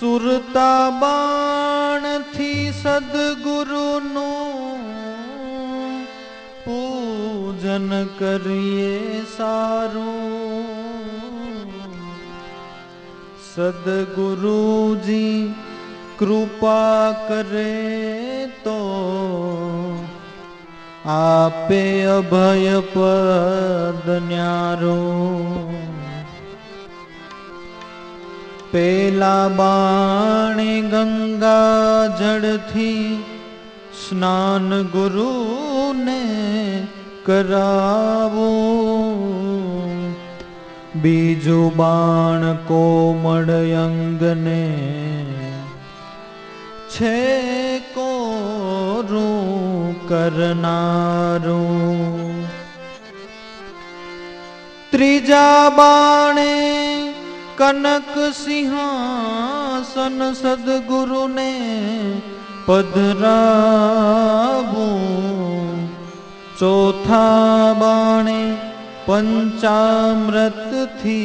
સુરતા બાણથી સદગુરુનું પૂજન કરીએ સારું સદગુરુજી કૃપા કરે તો આપે અભય પદ ન્યારો પેલા બાણે ગંગા જળથી સ્નાન ગુરુને કરાવું. બીજું બાણ કોમળ અંગને છે કોરું કરનારું. ત્રીજા બાણે कनक सिंहासन सदगुरु ने पधराबू चौथा बाणे पंचामृत थी।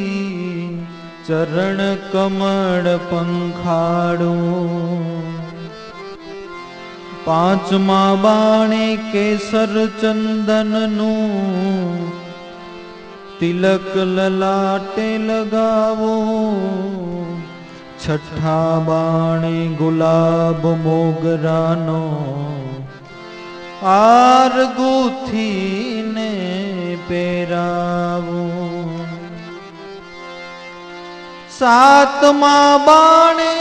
चरण कमल पंखाड़ू। पांचमा बाणे केसर चंदन नू તિલક લલાટે લગાવો. છઠ્ઠા બાણે ગુલાબ મોગરાનો. આર ગુથીને પહેરાવો. સાતમા બાણે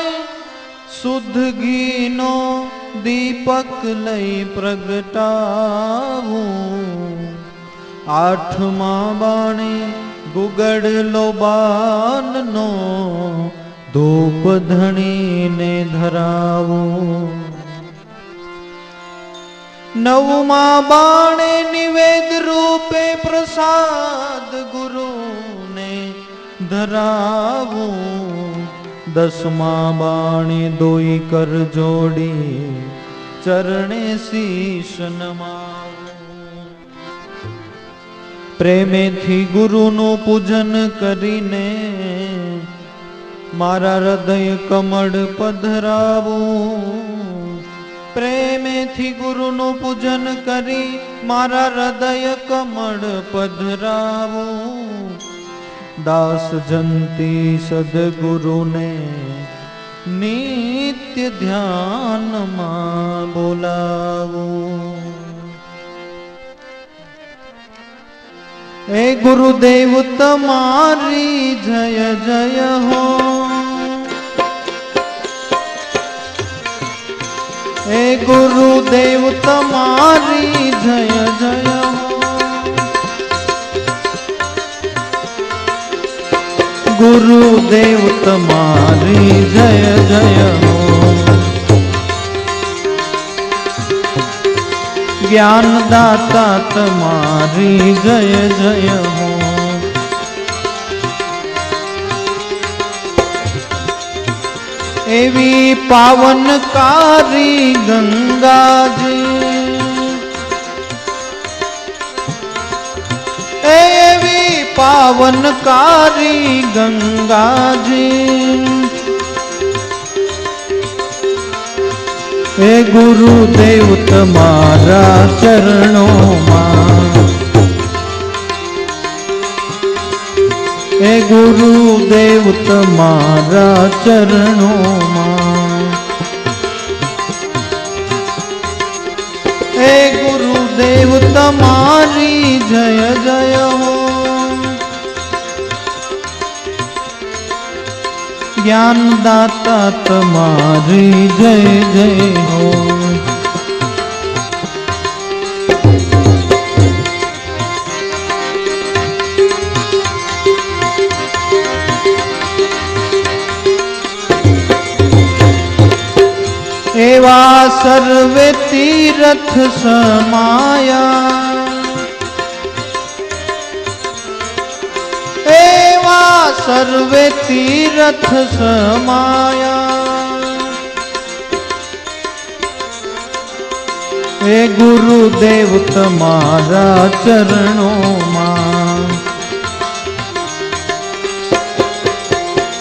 શુદ્ધ ઘીનો દીપક લઈ પ્રગટાવું. આઠમા બાણે ગુગડલો બાનનો ધૂપ ધણીને ધરાવું. નવમા બાણે નિવેદ રૂપે પ્રસાદ ગુરુને ધરાવું. દસમા બાણે દોઈ કર જોડી ચરણે શીશ નમાવું. પ્રેમેથી ગુરુનું પૂજન કરીને મારા હૃદય કમળ પધરાવું પ્રેમેથી ગુરુનું પૂજન કરી મારા હૃદય કમળ પધરાવું દાસ જંતી સદગુરુને નિત્ય ધ્યાનમાં બોલાવું हे गुरुदेव तमारी जय जय हो। हे गुरुदेव तमारी जय जय हो। गुरुदेव तमारी जय जय हो। ज्ञान दाता तुम्हारी जय जय हो। एवी पावनकारी गंगा जी। एवी पावन कारी गंगा जी। હે ગુરુદેવ તમારા ચરણોમાં હે ગુરુદેવ તમારા ચરણોમાં હે ગુરુદેવ તમારી જય જય હો જ્ઞાનદાતા તમારી જય જય હો એવા સર્વે તીર્થ સમાયા सर्वे तीर्थ समाया। हे गुरुदेव तुम्हारा चरणों माँ।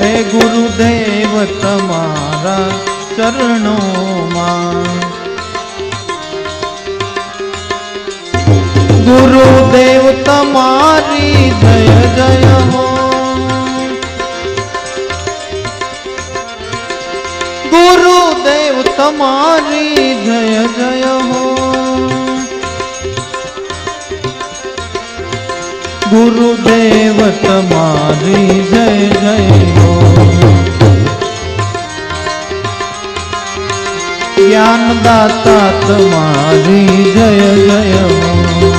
हे गुरुदेव तुम्हारा चरणों माँ। गुरुदेव तुम्हारी जय जय हो। તમારી જય જય હો. ગુરુદેવ તમારી જય જય હો. જ્ઞાનદાતા તમારી જય જય હો.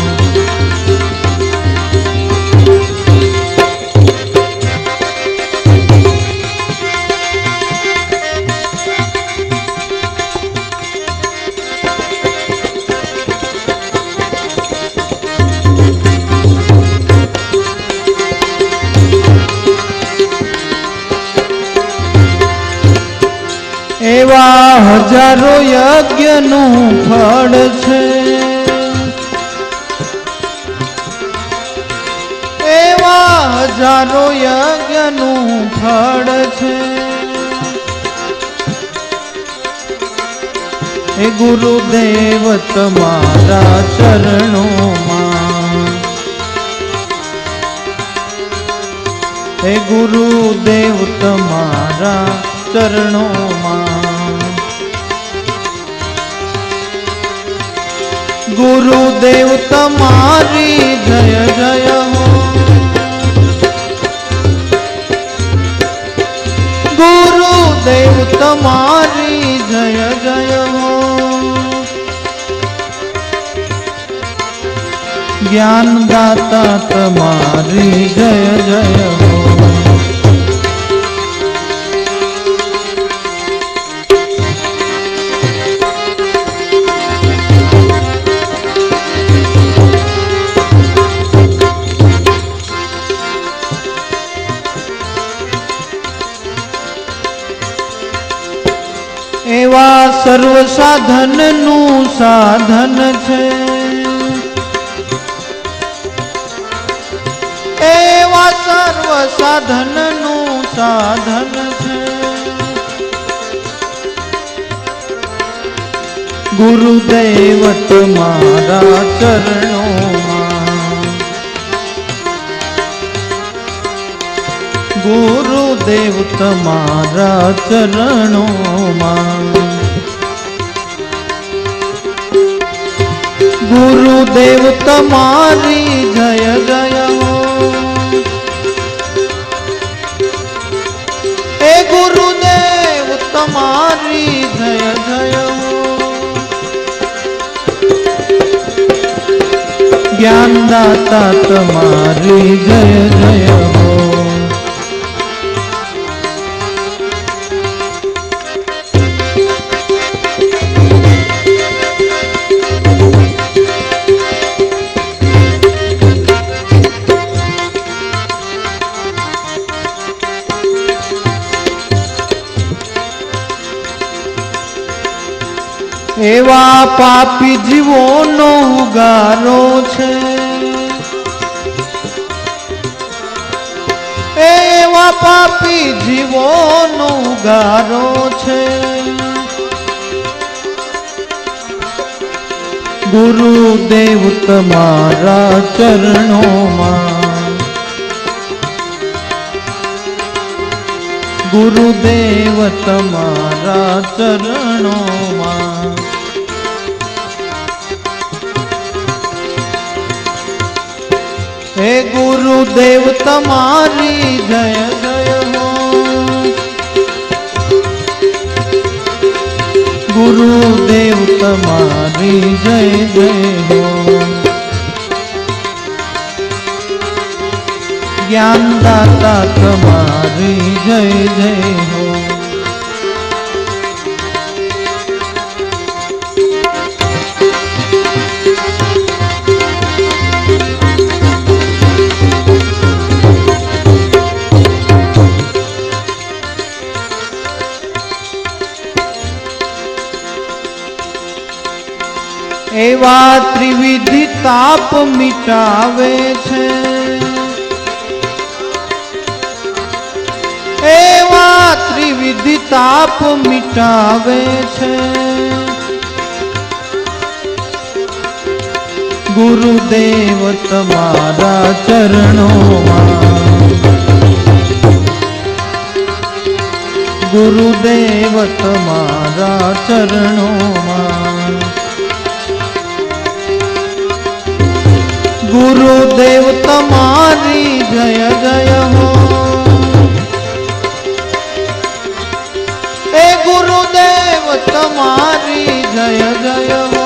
યજ્ઞનું ફળ છે. એવા હજારો યજ્ઞનું ફળ છે. એ ગુરુદેવ તમારા ચરણોમાં. હે ગુરુદેવ તમારા ચરણોમાં. गुरुदेव तमारी, जय जय हो। गुरुदेव तमारी, जय जय हो। ज्ञानदाता तमारी, जय जय हो। એવા સર્વ સાધનનું સાધન છે એવા સર્વ સાધનનું સાધન છે ગુરુદેવ તમારા ચરણોમાં ગુરુદેવ તમારા ચરણોમાં गुरुदेव तमारी जय जय हो। ए गुरुदेव तमारी जय जय हो। ज्ञानदाता तमारी जय जय हो। એવા પાપી જીવોનો ઉગારો છે. એવા પાપી જીવોનો ઉગારો છે. ગુરુદેવ તમારા ચરણોમાં. ગુરુદેવ તમારા ચરણોમાં. હે ગુરુદેવ તમારી જય જય હો ગુરુદેવ તમારી જય જય હો જ્ઞાનદાતા તમારી જય જય હો એવા ત્રિવિધિ તાપ મિટાવે છે. એવા ત્રિવિધ તાપ મિટાવે છે. ગુરુદેવ તમારા ચરણોમાં. ગુરુદેવ તમારા ચરણોમાં. गुरुदेव तमारी जय जय हो। ए गुरुदेव तमारी जय जय हो।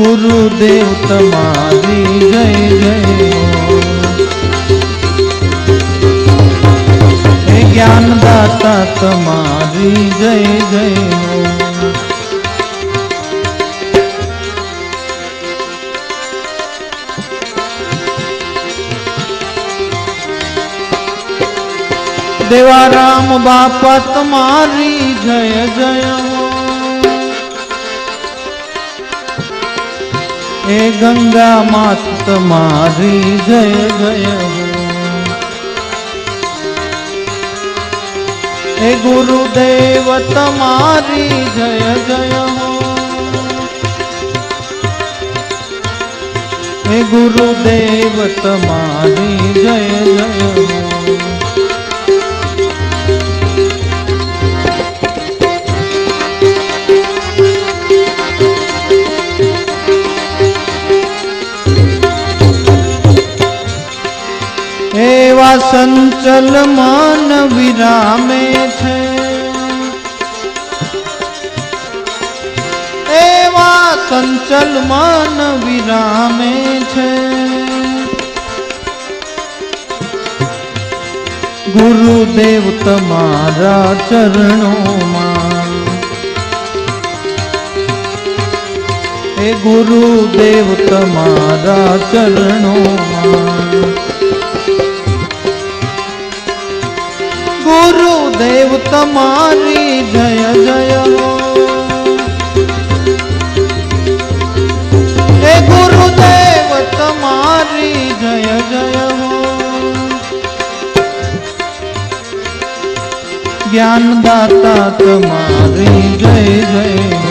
गुरुदेव तमारी जय जय ज्ञानदाता तमारी जय जय हो। દેવારામ બાપા તમારી જય જય હો એ ગંગા માત તમારી જય જય હો એ ગુરુદેવ તમારી જય જય હો એ ગુરુદેવ તમારી જય જય એવા સંચલ માન વિરામે છે. એવા સંચલ માન વિરામે છે. ગુરુદેવ તમારા ચરણોમાં. એ ગુરુદેવ તમારા ચરણોમાં. તમારી જય જય હો હે ગુરુદેવ તમારી જય જય હો જ્ઞાનદાતા તમારી જય જય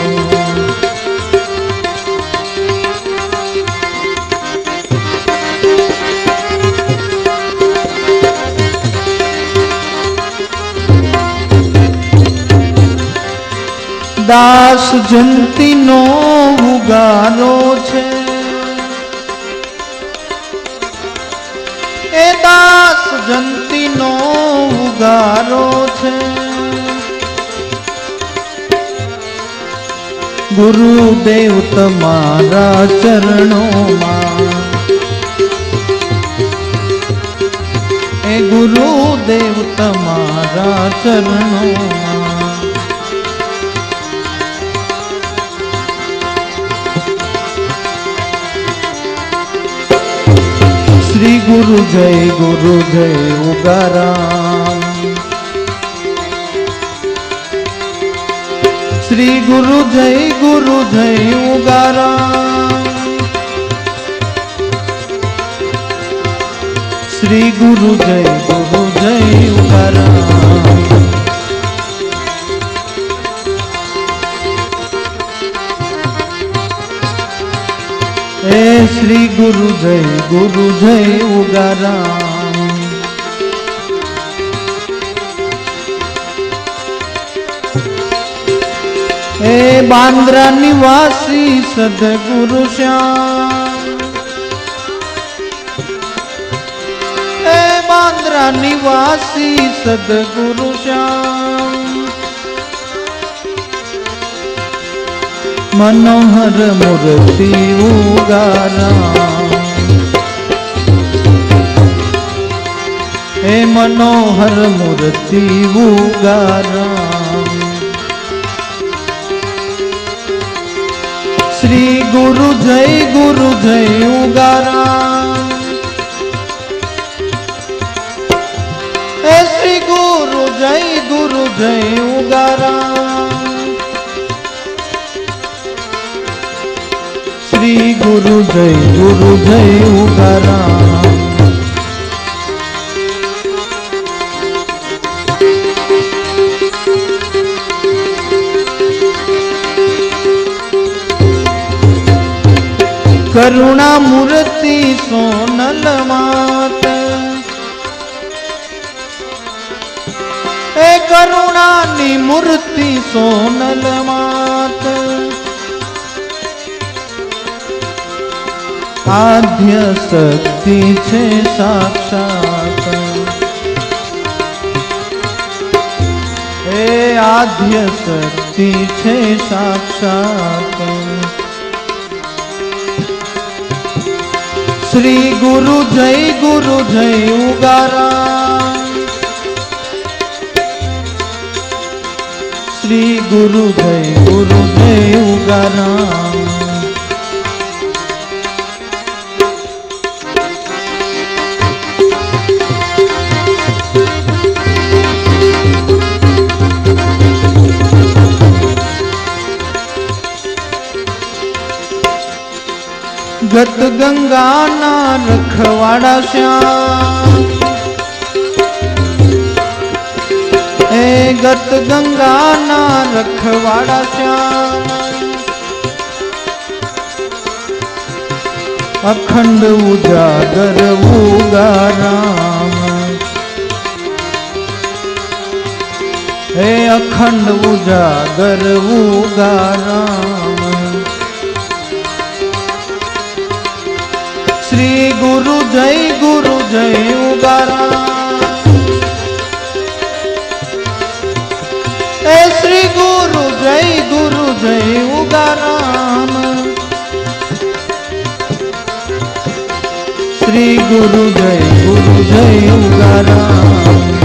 દાસ જંતીનો ઉગારો છે. એ દાસ જંતીનો ઉગારો છે. ગુરુદેવ તમારા ચરણોમાં. એ ગુરુદેવ તમારા ચરણોમાં. श्री गुरु जय गुरु जय उगाराम श्री गुरु जय गुरु जय उगाराम श्री गुरु जय गुरु जय उगाराम હે શ્રી ગુરુ જય ગુરુ જય ઉગારામ હે બાંદ્રા નિવાસી સદગુરુ શ્યામ હે બાંદ્રા નિવાસી સદગુરુ શ્યામ मनोहर मूर्ति उगारा हे मनोहर मूर्ति उगारा श्री गुरु जय गुरु जय उगारा श्री गुरु जय गुरु जय उगारा गुरु जय गुरु जय उगरा। करुणा मूर्ति सोनल मात। ए करुणा नी मूर्ति सोनल मात। आद्य शक्ति छे साक्षात। हे आद्य शक्ति छे साक्षात। श्री गुरु जय गुरु जय उगारा। श्री गुरु जय गुरु जय उगारा। ગત ગંગાના રખવાડા શ્યામ એ ગત ગંગાના રખવાડા શ્યામ અખંડ ઉજાગર ઉગારામ હે અખંડ ઉજાગર ઉગારામ श्री गुरु जय गुरु जय उगारा ए श्री गुरु जय गुरु जय उगाराम श्री गुरु जय गुरु जय उगाराम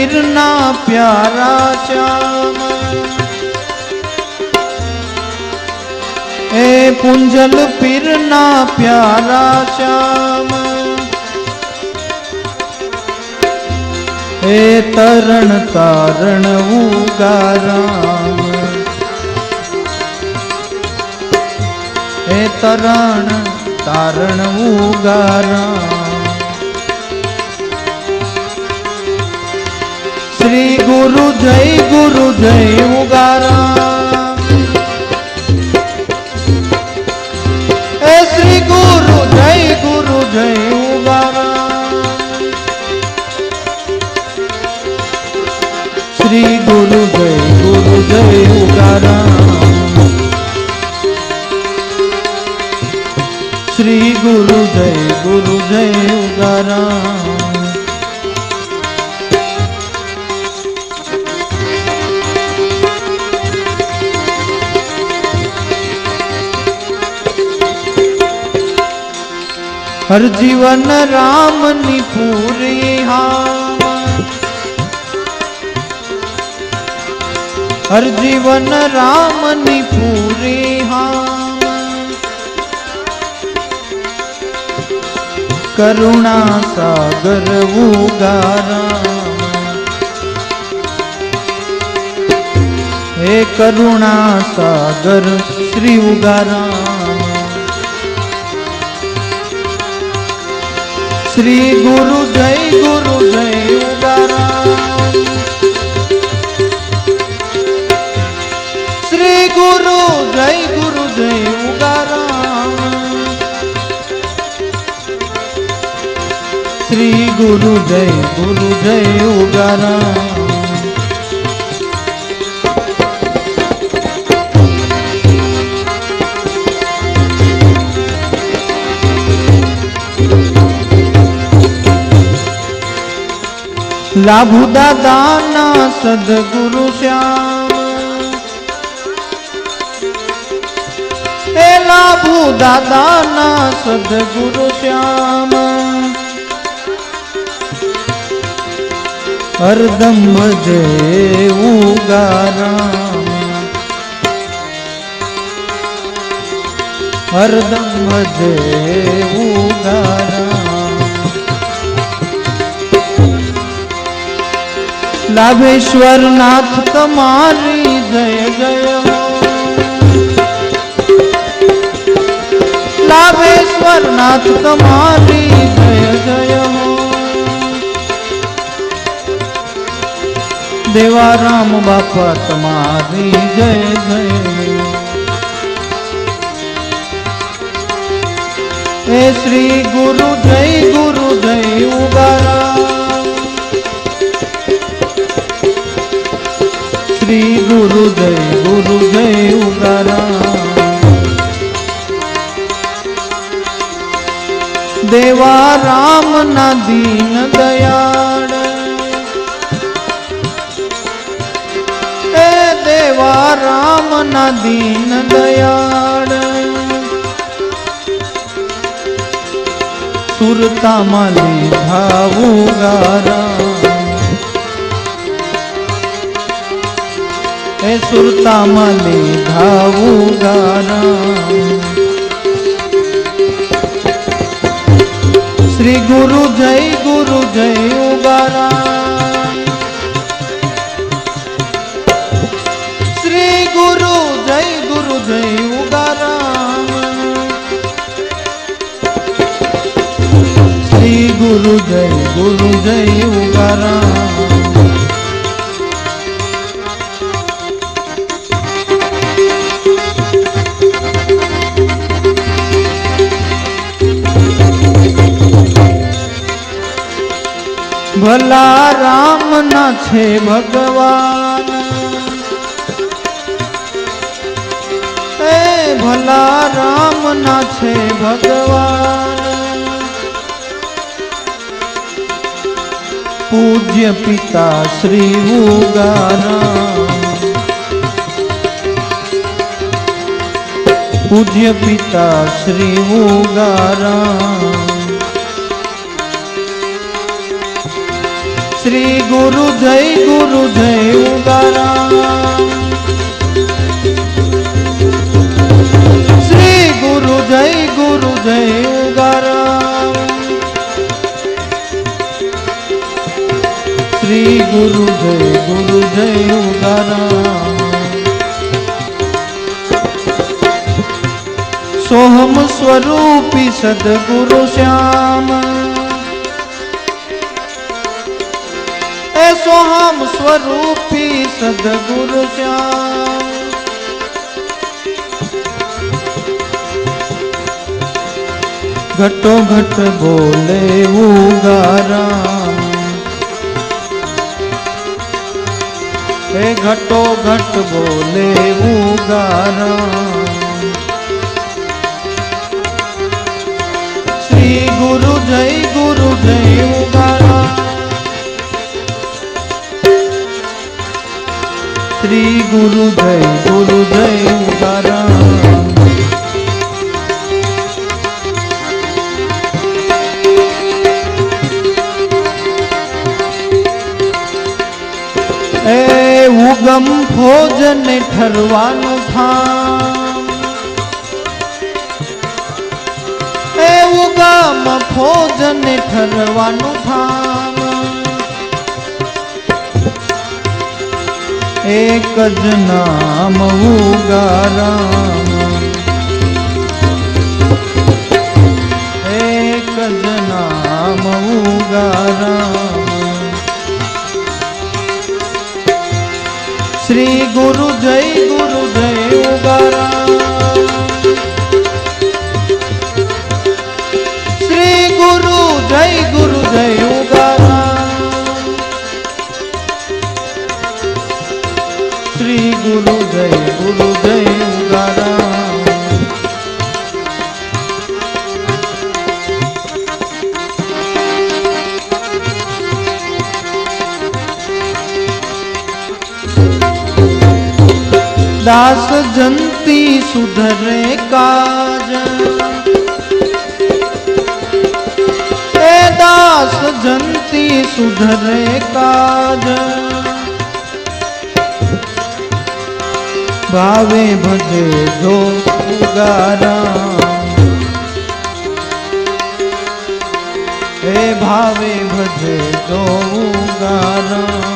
बिरना प्यारा चाम ए पुंजल बिरना प्यारा चाम ए तरण तारण उगाराम ए तरण तारण उगाराम ગુરુ જય ગુરુ જય ઉગારા. हर जीवन राम निपुर हर जीवन राम निपुर करुणा सागर उगारा हे करुणा सागर, श्री उगारा श्री गुरु जय गुरु जय श्री गुरु जय गुरु जय श्री गुरु जय गुरु जय उगाराम લાભુ દાદાના સદગુરુ શ્યામ. એ લાભુ દાદાના સદગુરુ શ્યામ. હરદમ ભજે ઉગારા હરદમ ભજે ઉગારામ. લાભેશ્વર નાથ તમારી જય જય હો લાભેશ્વર નાથ તમારી જય જય હો દેવા રામ બાપા તમારી જય જય હો હે શ્રી ગુરુ જય ગુરુ જય ઉગારા गुरु जय गुरु जय देवा राम न दीन दयाड़ ए देवा राम न दीन दयाड़ सुरता माली भाऊ गारा हे सुरता मले धाऊ गाना। श्री गुरु जय गुरु जय उगारा श्री गुरु जय गुरु जय उगारा श्री गुरु जय गुरु जय उगारा ભલા રામ ના છે ભગવાન એ ભલા રામ ના છે ભગવાન પૂજ્ય પિતા શ્રી ઉગારા પૂજ્ય પિતા શ્રી ઉગારા श्री गुरु जय गुरु जय उदारा। श्री गुरु जय गुरु जय उदारा। श्री गुरु जय गुरु जय उदारा। सोहम स्वरूपी सदगुरु श्याम। स्वरूपी सदगुरु श्याम। घटो घट बोले हे घटो घट बोले गारा श्री गुरु जय गुरु जय उगारा ઉગારા શ્રી ગુરુ જય ગુરુ જય ઉગારા એ ઉગમ ભોજન ઠરવાનું થામ એ ઉગમ ભોજન ઠરવાનું એક જ નામ ઉગારામ એક જ નામ ઉગારામ શ્રી ગુરુ જય ગુરુ જય ઉગારામ दास जंती सुधरे काज। ए दास जंती सुधरे काज। भावे भजे जो उगारा हे भावे भजे जो उगारा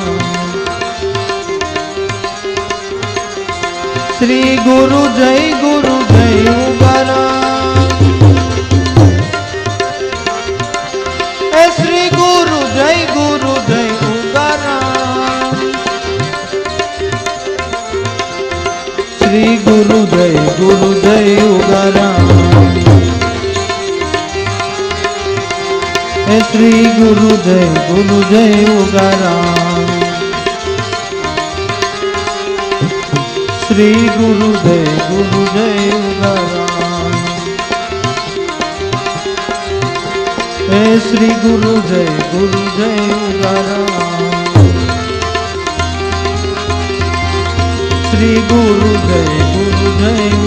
શ્રી ગુરુ જય ગુરુ જય ઉગારા એ શ્રી ગુરુ જય ગુરુ જય ઉગારા શ્રી ગુરુ જય ગુરુ જય ઉગારા એ શ્રી ગુરુ જય ગુરુ જય ઉગારા श्री गुरु गुरुदेव गुरुदेव हे श्री गुरु गुरुदेव गुरुदेव श्री गुरु गुरुदेव गुरुदेव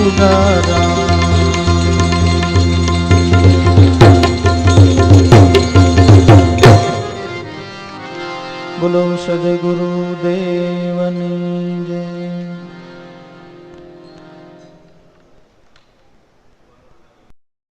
बोलो सदगुरुदेवनी।